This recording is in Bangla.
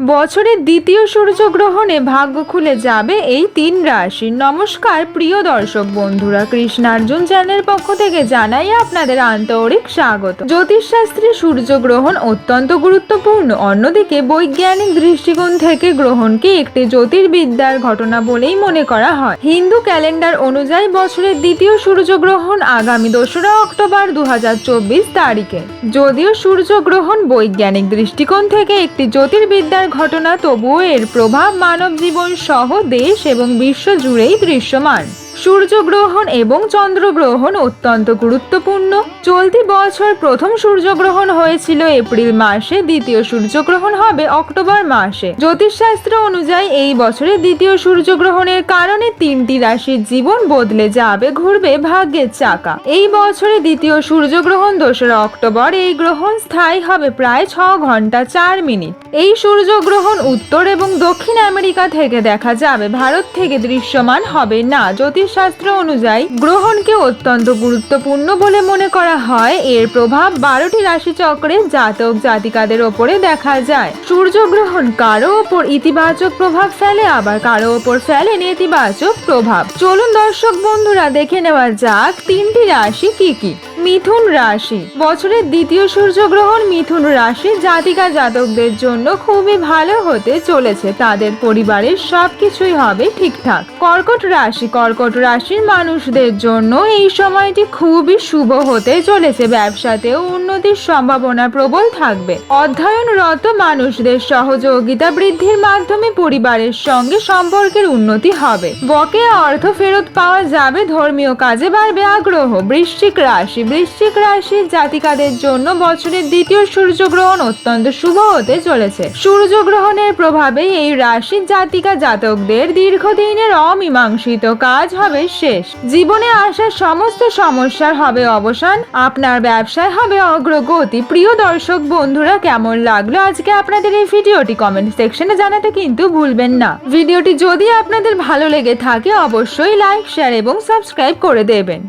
বছরের দ্বিতীয় সূর্যগ্রহণে ভাগ্য খুলে যাবে এই তিন রাশি নমস্কার, প্রিয় দর্শক বন্ধুরা, কৃষ্ণার্জুন চ্যানেলের পক্ষ থেকে জানাই আপনাদের আন্তরিক স্বাগত। জ্যোতিষশাস্ত্রে সূর্যগ্রহণ অত্যন্ত গুরুত্বপূর্ণ। অন্যদিকে বৈজ্ঞানিক দৃষ্টিকোণ থেকে গ্রহণকে একটি জ্যোতির্বিদ্যার ঘটনা বলেই মনে করা হয়। হিন্দু ক্যালেন্ডার অনুযায়ী বছরের দ্বিতীয় সূর্যগ্রহণ আগামী দোসরা অক্টোবর দু হাজার চব্বিশ তারিখে। যদিও সূর্যগ্রহণ বৈজ্ঞানিক দৃষ্টিকোণ থেকে একটি জ্যোতির্বিদ্যার ঘটনা তবুও এর প্রভাব মানব জীবন সহ দেশ এবং বিশ্ব জুড়েই দৃশ্যমান। সূর্যগ্রহণ এবং চন্দ্রগ্রহণ অত্যন্ত গুরুত্বপূর্ণ। চলতি বছর প্রথম সূর্যগ্রহণ হয়েছিল এপ্রিল মাসে, দ্বিতীয় সূর্যগ্রহণ হবে অক্টোবর মাসে। জ্যোতিষশাস্ত্র অনুযায়ী এই বছরে দ্বিতীয় সূর্যগ্রহণের কারণে তিনটি রাশির জীবন বদলে যাবে, ঘুরবে ভাগ্যের চাকা। এই বছরে দ্বিতীয় সূর্যগ্রহণ দোসরা অক্টোবর, এই গ্রহণ স্থায়ী হবে প্রায় ছ ঘণ্টা চার মিনিট। এই সূর্যগ্রহণ উত্তর এবং দক্ষিণ আমেরিকা থেকে দেখা যাবে, ভারত থেকে দৃশ্যমান হবে না। জ্যোতিষশাস্ত্র অনুযায়ী গ্রহণকে অত্যন্ত গুরুত্বপূর্ণ বলে মনে করা হয়। এর প্রভাব বারোটি রাশিচক্রে জাতক জাতিকাদের ওপরে দেখা যায়। সূর্যগ্রহণ কারও ওপর ইতিবাচক প্রভাব ফেলে, আবার কারও ওপর ফেলে নেতিবাচক প্রভাব। চলুন দর্শক বন্ধুরা, দেখে নেওয়া যাক তিনটি রাশি কি কি। মিথুন রাশি, বছরের দ্বিতীয় সূর্যগ্রহণ মিথুন রাশি জাতিকা জাতকদের জন্য খুবই ভালো হতে চলেছে। তাদের পরিবারের সবকিছুই হবে ঠিকঠাক। কর্কট রাশি, কর্কট রাশির মানুষদের জন্য এই সময়টি খুবই শুভ হতে চলেছে। ব্যবসাতেও উন্নতির সম্ভাবনা প্রবল থাকবে। অধ্যয়নরত মানুষদের সহযোগিতা বৃদ্ধির মাধ্যমে পরিবারের সঙ্গে সম্পর্কের উন্নতি হবে। বকেয়া অর্থ ফেরত পাওয়া যাবে, ধর্মীয় কাজে বাড়বে আগ্রহ। বৃশ্চিক রাশি, বৃশ্চিক রাশির জাতিকাদের জন্য বছরের দ্বিতীয় সূর্যগ্রহণ অত্যন্ত শুভ হতে চলেছে। সূর্যগ্রহণের প্রভাবে এই রাশির জাতিকা জাতকদের দীর্ঘদিনের অমীমাংসিত কাজ হবে শেষ। জীবনে আসা সমস্ত সমস্যার হবে অবসান। আপনার ব্যবসায় হবে অগ্রগতি। প্রিয় দর্শক, বন্ধুরা, কেমন লাগল আজকে আপনাদের এই ভিডিওটি? কমেন্ট সেকশনে জানাতে কিন্তু ভুলবেন না। ভিডিওটি যদি আপনাদের ভালো লেগে থাকে, অবশ্যই লাইক, শেয়ার এবং সাবস্ক্রাইব করে দেবেন।